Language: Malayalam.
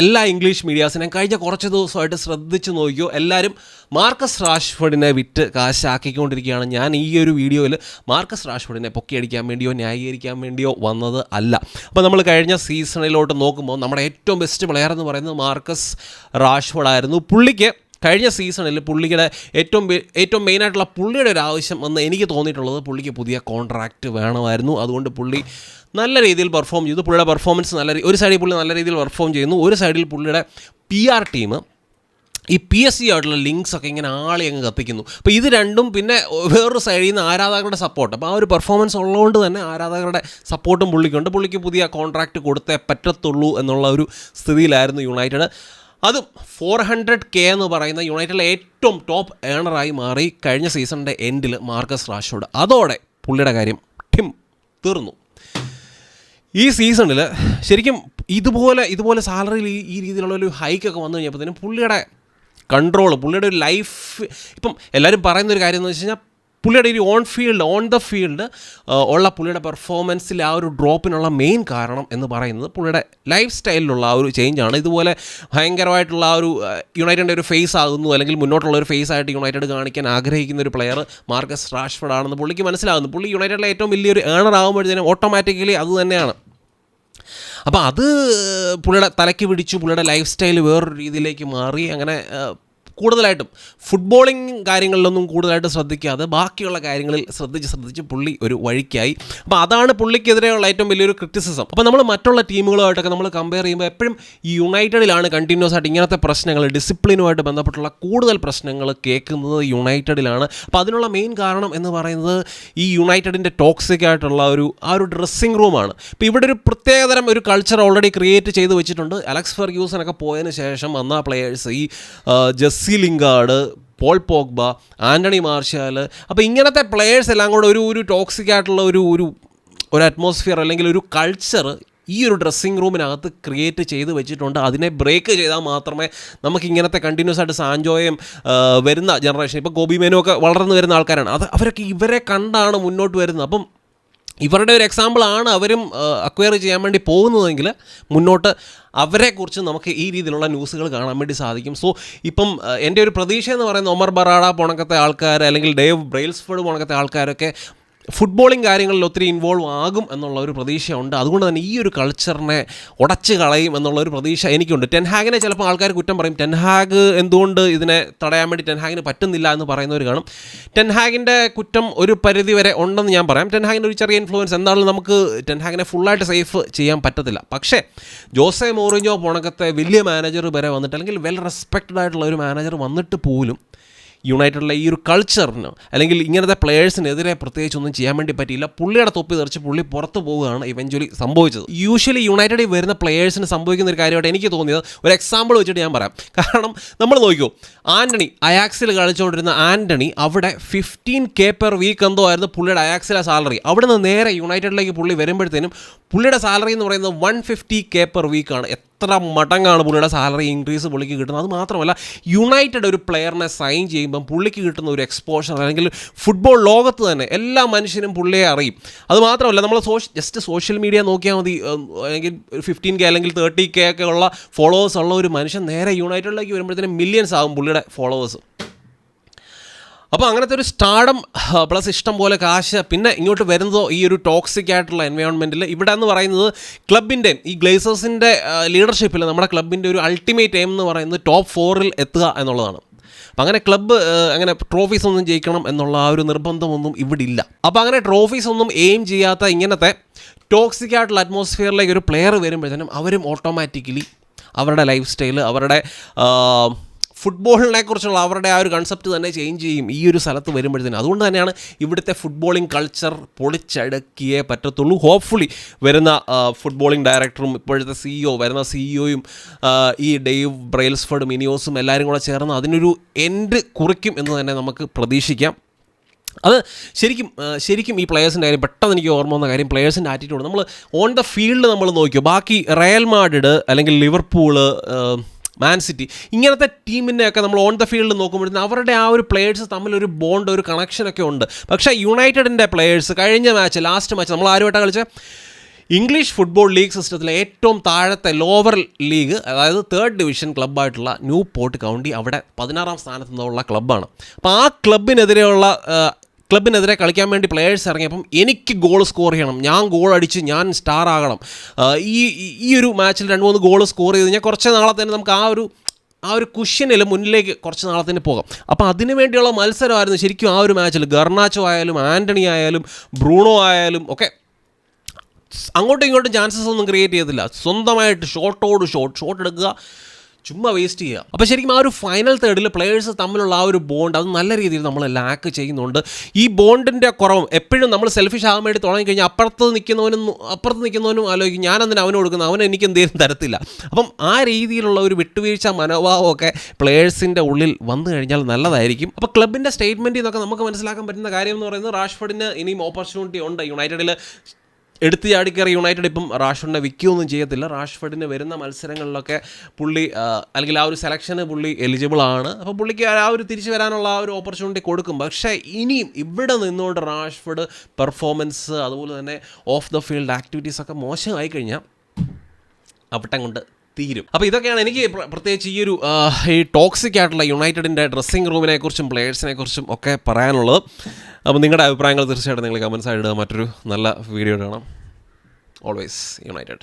എല്ലാ ഇംഗ്ലീഷ് മീഡിയാസിനെയും കഴിഞ്ഞ കുറച്ച് ദിവസമായിട്ട് ശ്രദ്ധിച്ച് നോക്കിയോ എല്ലാവരും മാർക്കസ് റാഷ്ഫോർഡിനെ വിറ്റ് കാശാക്കിക്കൊണ്ടിരിക്കുകയാണ്. ഞാൻ ഈ ഒരു വീഡിയോയിൽ മാർക്കസ് റാഷ്ഫോർഡിനെ പൊക്കിയടിക്കാൻ വേണ്ടിയോ ന്യായീകരിക്കാൻ വേണ്ടിയോ വന്നത് അല്ല. അപ്പോൾ നമ്മൾ കഴിഞ്ഞ സീസണിലോട്ട് നോക്കുമ്പോൾ നമ്മുടെ ഏറ്റവും ബെസ്റ്റ് പ്ലെയർ എന്ന് പറയുന്നത് മാർക്കസ് റാഷ്ഫോർഡ് ആയിരുന്നു പുള്ളിക്ക് കഴിഞ്ഞ സീസണിൽ പുള്ളിയുടെ ഏറ്റവും ഏറ്റവും മെയിനായിട്ടുള്ള പുള്ളിയുടെ ഒരു ആവശ്യം എന്ന് എനിക്ക് തോന്നിയിട്ടുള്ളത് പുള്ളിക്ക് പുതിയ കോൺട്രാക്റ്റ് വേണമായിരുന്നു. അതുകൊണ്ട് പുള്ളി നല്ല രീതിയിൽ പെർഫോം ചെയ്തു. പുള്ളിയുടെ പെർഫോമൻസ് നല്ല ഒരു സൈഡിൽ പുള്ളി നല്ല രീതിയിൽ പെർഫോം ചെയ്യുന്നു. ഒരു സൈഡിൽ പുള്ളിയുടെ പി ആർ ടീം ഈ പി എസ് സി ആയിട്ടുള്ള ലിങ്ക്സ് ഒക്കെ ഇങ്ങനെ ആളെ അങ്ങ് കത്തിക്കുന്നു. അപ്പോൾ ഇത് രണ്ടും പിന്നെ വേറൊരു സൈഡിൽ നിന്ന് ആരാധകരുടെ സപ്പോർട്ട് അപ്പോൾ ആ ഒരു പെർഫോമൻസ് ഉള്ളതുകൊണ്ട് തന്നെ ആരാധകരുടെ സപ്പോർട്ടും പുള്ളിക്കുണ്ട്. പുള്ളിക്ക് പുതിയ കോൺട്രാക്റ്റ് കൊടുത്തേ പറ്റത്തുള്ളൂ എന്നുള്ള ഒരു സ്ഥിതിയിലായിരുന്നു യുണൈറ്റഡ് അതും ഫോർ ഹൺഡ്രഡ് കെ എന്ന് പറയുന്ന യുണൈറ്റഡിലെ ഏറ്റവും ടോപ്പ് ഏണറായി മാറി കഴിഞ്ഞ സീസണിന്റെ എൻഡിൽ മാർക്കസ് റാഷോഡ് അതോടെ പുള്ളിയുടെ കാര്യം ടിം തീർന്നു. ഈ സീസണിൽ ശരിക്കും ഇതുപോലെ ഇതുപോലെ സാലറിയിൽ ഈ രീതിയിലുള്ള ഒരു ഹൈക്കൊക്കെ വന്നു കഴിഞ്ഞപ്പോഴത്തേനും പുള്ളിയുടെ കൺട്രോൾ പുള്ളിയുടെ ഒരു ലൈഫ് ഇപ്പം എല്ലാവരും പറയുന്ന ഒരു കാര്യം എന്ന് വെച്ച് കഴിഞ്ഞാൽ പുള്ളിയുടെ ഒരു on field on the field ഉള്ള പുള്ളിയുടെ പെർഫോമൻസിൽ ആ ഒരു ഡ്രോപ്പിനുള്ള മെയിൻ കാരണം എന്ന് പറയുന്നത് പുള്ളിയുടെ ലൈഫ് സ്റ്റൈലിലുള്ള ആ ഒരു ചേഞ്ചാണ് ഇതുപോലെ ഭയങ്കരമായിട്ടുള്ള ആ ഒരു യുണൈറ്റഡിന്റെ ഒരു ഫേസ് ആകുന്നു അല്ലെങ്കിൽ മുന്നോട്ടുള്ള ഒരു ഫേസ് ആയിട്ട് യുണൈറ്റഡ് കാണിക്കാൻ ആഗ്രഹിക്കുന്ന ഒരു പ്ലെയർ മാർക്കസ് റാഷ്ഫോർഡ് ആണെന്ന് പുള്ളിക്ക് മനസ്സിലാകുന്നു. പുള്ളി യുണൈറ്റഡിലെ ഏറ്റവും വലിയൊരു ഏണർ ആകുമ്പോഴത്തേനും ഓട്ടോമാറ്റിക്കലി അത് തന്നെയാണ്. അപ്പോൾ അത് പുള്ളിയുടെ തലയ്ക്ക് പിടിച്ചു പുള്ളിയുടെ ലൈഫ് സ്റ്റൈൽ വേറൊരു രീതിയിലേക്ക് മാറി അങ്ങനെ കൂടുതലായിട്ടും ഫുട്ബോളിങ് കാര്യങ്ങളിലൊന്നും കൂടുതലായിട്ട് ശ്രദ്ധിക്കാതെ ബാക്കിയുള്ള കാര്യങ്ങളിൽ ശ്രദ്ധിച്ച് ശ്രദ്ധിച്ച് പുള്ളി ഒരു വഴിക്കായി. അപ്പോൾ അതാണ് പുള്ളിക്കെതിരെയുള്ള ഏറ്റവും വലിയൊരു ക്രിറ്റിസിസം അപ്പോൾ നമ്മൾ മറ്റുള്ള ടീമുകളുമായിട്ടൊക്കെ നമ്മൾ കമ്പയർ ചെയ്യുമ്പോൾ എപ്പോഴും ഈ യുണൈറ്റഡിലാണ് കണ്ടിന്യൂസ് ആയിട്ട് ഇങ്ങനത്തെ പ്രശ്നങ്ങൾ ഡിസിപ്ലിനുമായിട്ട് ബന്ധപ്പെട്ടുള്ള കൂടുതൽ പ്രശ്നങ്ങൾ കേൾക്കുന്നത് യുണൈറ്റഡിലാണ് അപ്പോൾ അതിനുള്ള മെയിൻ കാരണം എന്ന് പറയുന്നത് ഈ യുണൈറ്റഡിന്റെ ടോക്സിക് ആയിട്ടുള്ള ഒരു ആ ഒരു ഡ്രസ്സിങ് റൂമാണ് ഇപ്പോൾ ഇവിടെ ഒരു പ്രത്യേകതരം ഒരു കൾച്ചർ ഓൾറെഡി ക്രിയേറ്റ് ചെയ്ത് വെച്ചിട്ടുണ്ട്. അലക്സ് ഫെർഗ്യൂസനൊക്കെ പോയതിന് ശേഷം വന്ന പ്ലെയേഴ്സ് ഈ ആ, Jesse Lingard Paul Pogba Anthony Martial അപ്പോൾ ഇങ്ങനത്തെ പ്ലെയേഴ്സ് എല്ലാം കൂടെ ഒരു ഒരു ടോക്സിക് ആയിട്ടുള്ള ഒരു ഒരു ഒരു അറ്റ്മോസ്ഫിയർ അല്ലെങ്കിൽ ഒരു കൾച്ചർ ഈ ഒരു ഡ്രസ്സിങ് റൂമിനകത്ത് ക്രിയേറ്റ് ചെയ്ത് വെച്ചിട്ടുണ്ട്. അതിനെ ബ്രേക്ക് ചെയ്താൽ മാത്രമേ നമുക്ക് ഇങ്ങനത്തെ കണ്ടിന്യൂസ് ആയിട്ട് സാൻജോയും വരുന്ന ജനറേഷൻ ഇപ്പോൾ ഗോപി മേനു ഒക്കെ വളർന്നു വരുന്ന ആൾക്കാരാണ്. അത് അവരൊക്കെ ഇവരെ കണ്ടാണ് മുന്നോട്ട് വരുന്നത്. അപ്പം ഇവരുടെ ഒരു എക്സാമ്പിൾ ആണ് അവരും അക്വയർ ചെയ്യാൻ വേണ്ടി പോകുന്നതെങ്കിൽ മുന്നോട്ട് അവരെക്കുറിച്ച് നമുക്ക് ഈ രീതിയിലുള്ള ന്യൂസുകൾ കാണാൻ വേണ്ടി സാധിക്കും. സോ ഇപ്പം എന്റെ ഒരു പ്രതീക്ഷ എന്ന് പറയുന്നത് ഒമർ ബറാഡ പോണക്കത്തെ ആൾക്കാർ അല്ലെങ്കിൽ ഡേവ് ബ്രെയിൽസ്ഫോർഡ് പോണക്കത്തെ ആൾക്കാരൊക്കെ ഫുട്ബോളിങ് കാര്യങ്ങളിൽ ഒത്തിരി ഇൻവോൾവ് ആകും എന്നുള്ള ഒരു പ്രതീക്ഷയുണ്ട്. അതുകൊണ്ട് തന്നെ ഈ ഒരു കൾച്ചറിനെ ഉടച്ച് കളയും എന്നുള്ള ഒരു പ്രതീക്ഷ എനിക്കുണ്ട്. ടെൻഹാഗിനെ ചിലപ്പോൾ ആൾക്കാർ കുറ്റം പറയും. ടെൻഹാഗ് എന്തുകൊണ്ട് ഇതിനെ തടയാൻ വേണ്ടി ടെൻഹാഗിന് പറ്റുന്നില്ല എന്ന് പറയുന്നവർ കാണും. ടെൻഹാഗിന്റെ കുറ്റം ഒരു പരിധി വരെ ഉണ്ടെന്ന് ഞാൻ പറയാം. ടെൻഹാഗിന്റെ ഒരു ചെറിയ ഇൻഫ്ലുവൻസ് എന്താണെങ്കിലും നമുക്ക് ടെൻഹാഗിനെ ഫുള്ളായിട്ട് സേഫ് ചെയ്യാൻ പറ്റത്തില്ല. പക്ഷേ ജോസെ മോറിഞ്ഞോ പോണക്കത്തെ വലിയ മാനേജർ വരെ വന്നിട്ട് അല്ലെങ്കിൽ വെൽ റെസ്പെക്റ്റഡ് ആയിട്ടുള്ള ഒരു മാനേജർ വന്നിട്ട് പോലും യുണൈറ്റഡിലെ ഈ ഒരു കൾച്ചറിന് അല്ലെങ്കിൽ ഇങ്ങനത്തെ പ്ലെയേഴ്സിനെതിരെ പ്രത്യേകിച്ച് ഒന്നും ചെയ്യാൻ വേണ്ടി പറ്റിയില്ല. പുള്ളിയുടെ തൊപ്പി തെറിച്ച് പുള്ളി പുറത്തു പോവുകയാണ് ഇവഞ്ച്വലി സംഭവിച്ചത്. യൂഷ്വലി യുണൈറ്റഡിൽ വരുന്ന പ്ലെയേഴ്സിന് സംഭവിക്കുന്ന ഒരു കാര്യമായിട്ട് എനിക്ക് തോന്നിയത് ഒരു എക്സാമ്പിൾ വെച്ചിട്ട് ഞാൻ പറയാം. കാരണം നമ്മൾ നോക്കിയോ ആന്റണി അയാക്സിൽ കളിച്ചുകൊണ്ടിരുന്ന ആന്റണി അവിടെ ഫിഫ്റ്റീൻ കെ പെർ വീക്ക് എന്തോ ആയിരുന്നു പുള്ളിയുടെ അയാക്സിലെ സാലറി അവിടെ നിന്ന് നേരെ യുണൈറ്റഡിലേക്ക് പുള്ളി വരുമ്പോഴത്തേനും പുള്ളിയുടെ സാലറി എന്ന് പറയുന്നത് വൺ ഫിഫ്റ്റി കെ പെർ വീക്കാണ് എത്ര മടങ്ങാണ് പുള്ളിയുടെ സാലറി ഇൻക്രീസ് പുള്ളിക്ക് കിട്ടുന്നത്? അത് മാത്രമല്ല യുണൈറ്റഡ് ഒരു പ്ലെയറിനെ സൈൻ ചെയ്യുമ്പം പുള്ളിക്ക് കിട്ടുന്ന ഒരു എക്സ്പോഷർ അല്ലെങ്കിൽ ഫുട്ബോൾ ലോകത്ത് തന്നെ എല്ലാ മനുഷ്യനും പുള്ളിയെ അറിയും. അത് മാത്രമല്ല നമ്മൾ സോഷ്യ ജസ്റ്റ് സോഷ്യൽ മീഡിയ നോക്കിയാൽ മതി. അല്ലെങ്കിൽ ഫിഫ്റ്റീൻ കെ അല്ലെങ്കിൽ തേർട്ടി കെ ഒക്കെ ഉള്ള ഫോളോവേഴ്സ് ഉള്ള ഒരു മനുഷ്യൻ നേരെ യുണൈറ്റഡിലേക്ക് വരുമ്പോഴത്തേനും മില്യൺസ് ആകും പുള്ളിയുടെ ഫോളോവേഴ്സ് അപ്പോൾ അങ്ങനത്തെ ഒരു സ്റ്റാർഡം പ്ലസ് ഇഷ്ടം പോലെ കാശ് പിന്നെ ഇങ്ങോട്ട് വരുന്നതോ ഈ ഒരു ടോക്സിക് ആയിട്ടുള്ള എൻവയോൺമെന്റിൽ ഇവിടെ എന്ന് പറയുന്നത് ക്ലബിന്റെ ഈ ഗ്ലേസേഴ്സിന്റെ ലീഡർഷിപ്പിൽ നമ്മുടെ ക്ലബിന്റെ ഒരു അൾട്ടിമേറ്റ് എയിം എന്ന് പറയുന്നത് ടോപ്പ് ഫോറിൽ എത്തുക എന്നുള്ളതാണ്. അപ്പം അങ്ങനെ ക്ലബ്ബ് അങ്ങനെ ട്രോഫീസ് ഒന്നും ജയിക്കണം എന്നുള്ള ആ ഒരു നിർബന്ധമൊന്നും ഇവിടെ ഇല്ല. അപ്പോൾ അങ്ങനെ ട്രോഫീസ് ഒന്നും എയിം ചെയ്യാത്ത ഇങ്ങനത്തെ ടോക്സിക് ആയിട്ടുള്ള അറ്റ്മോസ്ഫിയറിലേക്ക് ഒരു പ്ലെയർ വരുമ്പോഴത്തേനും അവരും ഓട്ടോമാറ്റിക്കലി അവരുടെ ലൈഫ് സ്റ്റൈൽ അവരുടെ ഫുട്ബോളിനെ കുറിച്ചുള്ള അവരുടെ ആ ഒരു കൺസെപ്റ്റ് തന്നെ ചേഞ്ച് ചെയ്യും ഈ ഒരു സ്ഥലത്ത് വരുമ്പോഴത്തേനും. അതുകൊണ്ട് തന്നെയാണ് ഇവിടുത്തെ ഫുട്ബോളിംഗ് കൾച്ചർ പൊളിച്ചടക്കിയേ പറ്റത്തുള്ളൂ. ഹോപ്പ്ഫുള്ളി വരുന്ന ഫുട്ബോളിംഗ് ഡയറക്ടറും ഇപ്പോഴത്തെ സിഇഒ വരുന്ന സിഇഒയും ഈ ഡേവ് ബ്രെയിൽസ്ഫർഡും മിനിയോസും എല്ലാവരും കൂടെ ചേർന്ന് അതിനൊരു എൻഡ് കുറിക്കും എന്ന് തന്നെ നമുക്ക് പ്രതീക്ഷിക്കാം. അത് ശരിക്കും ശരിക്കും ഈ പ്ലെയേഴ്സിന്റെ കാര്യം പെട്ടെന്ന് എനിക്ക് ഓർമ്മ വന്ന കാര്യം പ്ലെയേഴ്സിന്റെ ആറ്റിറ്റ്യൂഡ് നമ്മൾ ഓൺ ദ ഫീൽഡ് നമ്മൾ നോക്കിയോ? ബാക്കി റയൽ മാഡിഡ് അല്ലെങ്കിൽ ലിവർപൂൾ മാൻ സിറ്റി ഇങ്ങനത്തെ ടീമിനെയൊക്കെ നമ്മൾ ഓൺ ദ ഫീൽഡ് നോക്കുമ്പോഴത്തേന് അവരുടെ ആ ഒരു പ്ലേയേഴ്സ് തമ്മിൽ ഒരു ബോണ്ട് ഒരു കണക്ഷനൊക്കെ ഉണ്ട്. പക്ഷേ യുണൈറ്റഡിന്റെ പ്ലേയേഴ്സ് കഴിഞ്ഞ മാച്ച് ലാസ്റ്റ് മാച്ച് നമ്മൾ ആരുമായിട്ടാണ് കളിച്ചത് ഇംഗ്ലീഷ് ഫുട്ബോൾ ലീഗ് സിസ്റ്റത്തിലെ ഏറ്റവും താഴത്തെ ലോവർ ലീഗ് അതായത് തേർഡ് ഡിവിഷൻ ക്ലബ്ബായിട്ടുള്ള ന്യൂ പോർട്ട് കൗണ്ടി അവിടെ പതിനാറാം സ്ഥാനത്ത് നിന്നുള്ള ക്ലബ്ബാണ് അപ്പോൾ ആ ക്ലബിനെതിരെയുള്ള ക്ലബിനെതിരെ കളിക്കാൻ വേണ്ടി പ്ലേയേഴ്സ് ഇറങ്ങിയപ്പം എനിക്ക് ഗോൾ സ്കോർ ചെയ്യണം. ഞാൻ ഗോൾ അടിച്ച് ഞാൻ സ്റ്റാർ ആകണം. ഈ ഈ- ഒരു മാച്ചിൽ രണ്ട് മൂന്ന് ഗോൾ സ്കോർ ചെയ്ത് കഴിഞ്ഞാൽ കുറച്ച് നാളെ തന്നെ നമുക്ക് ആ ഒരു ആ ഒരു കുഷ്യനിൽ മുന്നിലേക്ക് കുറച്ച് നാളെ തന്നെ പോകാം. അപ്പോൾ അതിനു വേണ്ടിയുള്ള മത്സരമായിരുന്നു ശരിക്കും ആ ഒരു മാച്ചിൽ ഗർണാച്ചോ ആയാലും ആന്റണി ആയാലും ബ്രൂണോ ആയാലും ഒക്കെ അങ്ങോട്ടും ഇങ്ങോട്ടും ചാൻസസ് ഒന്നും ക്രിയേറ്റ് ചെയ്തില്ല. സ്വന്തമായിട്ട് ഷോട്ടോട് ഷോട്ട് ഷോട്ട് എടുക്കുക. ചുമ്മാ വേസ്റ്റ് ചെയ്യുക അപ്പോൾ ശരിക്കും ആ ഒരു ഫൈനൽ തേർഡിൽ പ്ലേയേഴ്സ് തമ്മിലുള്ള ആ ഒരു ബോണ്ട് അത് നല്ല രീതിയിൽ നമ്മൾ ലാക്ക് ചെയ്യുന്നുണ്ട്. ഈ ബോണ്ടിന്റെ കുറവും എപ്പോഴും നമ്മൾ സെൽഫിഷ് ആകാൻ വേണ്ടി തുടങ്ങിക്കഴിഞ്ഞാൽ അപ്പുറത്ത് നിൽക്കുന്നവനും അപ്പുറത്ത് നിൽക്കുന്നവനും ആലോചിക്കും ഞാൻ അതിന് അവന് കൊടുക്കുന്നത് അവൻ എനിക്ക് എന്തെങ്കിലും തരത്തില്ല. അപ്പം ആ രീതിയിലുള്ള ഒരു വിട്ടുവീഴ്ച മനോഭാവമൊക്കെ പ്ലേയേഴ്സിന്റെ ഉള്ളിൽ വന്നു കഴിഞ്ഞാൽ നല്ലതായിരിക്കും. അപ്പോൾ ക്ലബിന്റെ സ്റ്റേറ്റ്മെന്റിൽ നിന്നൊക്കെ നമുക്ക് മനസ്സിലാക്കാൻ പറ്റുന്ന കാര്യം എന്ന് പറയുന്നത് റാഷ്ഫോർഡിന് ഇനിയും ഓപ്പർച്യൂണിറ്റി ഉണ്ട്. യുണൈറ്റഡിൽ എടുത്ത് ചാടിക്കയറി യുണൈറ്റഡ് ഇപ്പം റാഷ്ഫോർഡിനെ വിൽക്കുകയൊന്നും ചെയ്യത്തില്ല. റാഷ്ഫോർഡിന് വരുന്ന മത്സരങ്ങളിലൊക്കെ പുള്ളി അല്ലെങ്കിൽ ആ ഒരു സെലക്ഷന് പുള്ളി എലിജിബിൾ ആണ്. അപ്പോൾ പുള്ളിക്ക് ആ ഒരു തിരിച്ചു വരാനുള്ള ആ ഒരു ഓപ്പർച്യൂണിറ്റി കൊടുക്കും. പക്ഷേ ഇനിയും ഇവിടെ നിന്നുകൊണ്ട് റാഷ്ഫോർഡ് പെർഫോമൻസ് അതുപോലെ തന്നെ ഓഫ് ദ ഫീൽഡ് ആക്ടിവിറ്റീസ് ഒക്കെ മോശമായി കഴിഞ്ഞാൽ അവിട്ടം കൊണ്ട് തീരും. അപ്പോൾ ഇതൊക്കെയാണ് എനിക്ക് പ്രത്യേകിച്ച് ഈ ഒരു ഈ ടോക്സിക് ആയിട്ടുള്ള യുണൈറ്റഡിന്റെ ഡ്രസ്സിംഗ് റൂമിനെ കുറിച്ചും പ്ലേയേഴ്സിനെ കുറിച്ചും ഒക്കെ പറയാനുള്ളത്. അപ്പോൾ നിങ്ങളുടെ അഭിപ്രായങ്ങൾ തീർച്ചയായിട്ടും നിങ്ങൾ കമൻസ് ആയിട്ട് മറ്റൊരു നല്ല വീഡിയോ കാണാം. Always United